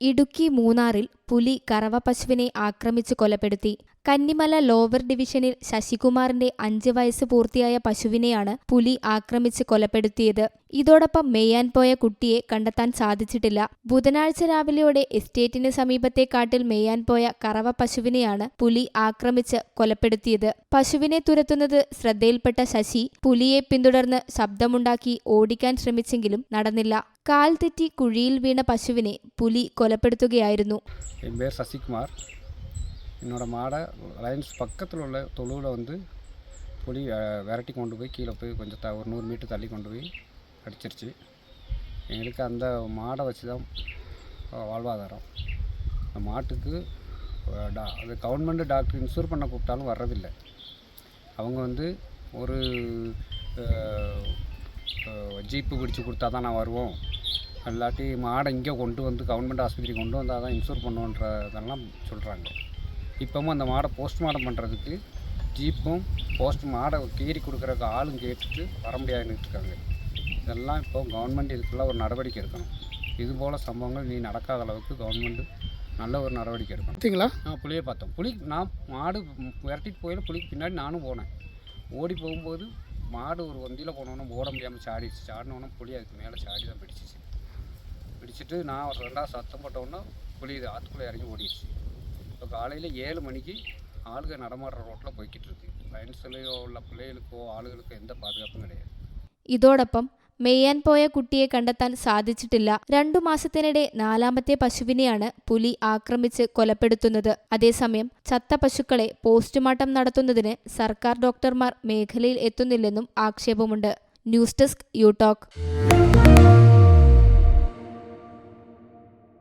ഇടുക്കി മൂന്നാറിൽ പുലി കറവ ആക്രമിച്ചു ആക്രമിച്ച് കൊലപ്പെടുത്തി. കന്നിമല ലോവർ ഡിവിഷനിൽ ശശികുമാറിന്റെ അഞ്ച് വയസ്സ് പൂർത്തിയായ പശുവിനെയാണ് പുലി ആക്രമിച്ച് കൊലപ്പെടുത്തിയത്. ഇതോടൊപ്പം മെയ്യാൻ പോയ കുട്ടിയെ കണ്ടെത്താൻ സാധിച്ചിട്ടില്ല. ബുധനാഴ്ച രാവിലെയോടെ എസ്റ്റേറ്റിന് സമീപത്തെ കാട്ടിൽ മെയ്യാൻ പോയ കറവ പശുവിനെയാണ് പുലി ആക്രമിച്ച് കൊലപ്പെടുത്തിയത്. പശുവിനെ തുരത്തുന്നത് ശ്രദ്ധയിൽപ്പെട്ട ശശി പുലിയെ പിന്തുടർന്ന് ശബ്ദമുണ്ടാക്കി ഓടിക്കാൻ ശ്രമിച്ചെങ്കിലും നടന്നില്ല. കാൽ തെറ്റി കുഴിയിൽ വീണ പശുവിനെ പുലി കൊലപ്പെടുത്തുകയായിരുന്നു. என் பேர் சசிகுமார். என்னோடய மாடை லைன்ஸ் பக்கத்தில் உள்ள தொழுவில் வந்து புலி விரட்டி கொண்டு போய் கீழே போய் கொஞ்சம் த ஒரு நூறு மீட்டர் தள்ளி கொண்டு போய் அடிச்சிருச்சு. எங்களுக்கு அந்த மாடை வச்சு தான் வாழ்வாதாரம். அந்த மாட்டுக்கு டா அது கவர்மெண்ட் டாக்டர் இன்சூர் பண்ண கூப்பிட்டாலும் வர்றதில்லை. அவங்க வந்து ஒரு ஜீப்பு பிடிச்சி கொடுத்தா தான் நான் வருவோம். இல்லாட்டி மாடை இங்கே கொண்டு வந்து கவர்மெண்ட் ஆஸ்பத்திரி கொண்டு வந்தால் தான் இன்சூர் பண்ணுவோன்றதெல்லாம் சொல்கிறாங்க இப்போவும் அந்த மாடை போஸ்ட்மார்ட்டம் பண்ணுறதுக்கு ஜீப்பும் போஸ்ட் மாடை கீறி கொடுக்குறதுக்கு ஆளும் கேட்டுட்டு வர முடியாதுன்னு இருக்காங்க. இதெல்லாம் இப்போ கவர்மெண்ட் இதுக்குள்ள ஒரு நடவடிக்கை எடுக்கணும். இது போல் சம்பவங்கள் நீ நடக்காத அளவுக்கு கவர்மெண்ட் நல்ல ஒரு நடவடிக்கை எடுக்கணும். பார்த்தீங்களா நான் புளியை பார்த்தோம். புலி நான் மாடு விரட்டிட்டு போயில புலிக்கு பின்னாடி நானும் போனேன். ஓடி போகும்போது மாடு ஒரு வண்டியில் போனோன்னே ஓட முடியாமல் சாடிடுச்சு. சாடினோன்னே புலி அதுக்கு மேலே சாடி தான் பிடிச்சிச்சு. பிடிச்சிட்டு நான் ஒரு ரெண்டாவது சத்தம் போட்டோன்னே புலி இது ஆற்றுக்குள்ளே இறங்கி ஓடிடுச்சு இப்போ காலையில் ஏழு மணிக்கு ஆளுங்க நடமாடுற ரோட்டில் போய்கிட்டு இருக்கு லைன்ஸ்லையோ உள்ள பிள்ளைகளுக்கோ ஆளுகளுக்கோ எந்த பாதுகாப்பும் கிடையாது ഇതോടൊപ്പം മെയ്യാൻ പോയ കുട്ടിയെ കണ്ടെത്താൻ സാധിച്ചിട്ടില്ല രണ്ടു മാസത്തിനിടെ നാലാമത്തെ പശുവിനെയാണ് പുലി ആക്രമിച്ച് കൊലപ്പെടുത്തുന്നത് അതേസമയം ചത്ത പശുക്കളെ പോസ്റ്റ്മോർട്ടം നടത്തുന്നതിന് സർക്കാർ ഡോക്ടർമാർ മേഖലയിൽ എത്തുന്നില്ലെന്നും ആക്ഷേപമുണ്ട് ന്യൂസ് ഡെസ്ക് യു ടോക്ക്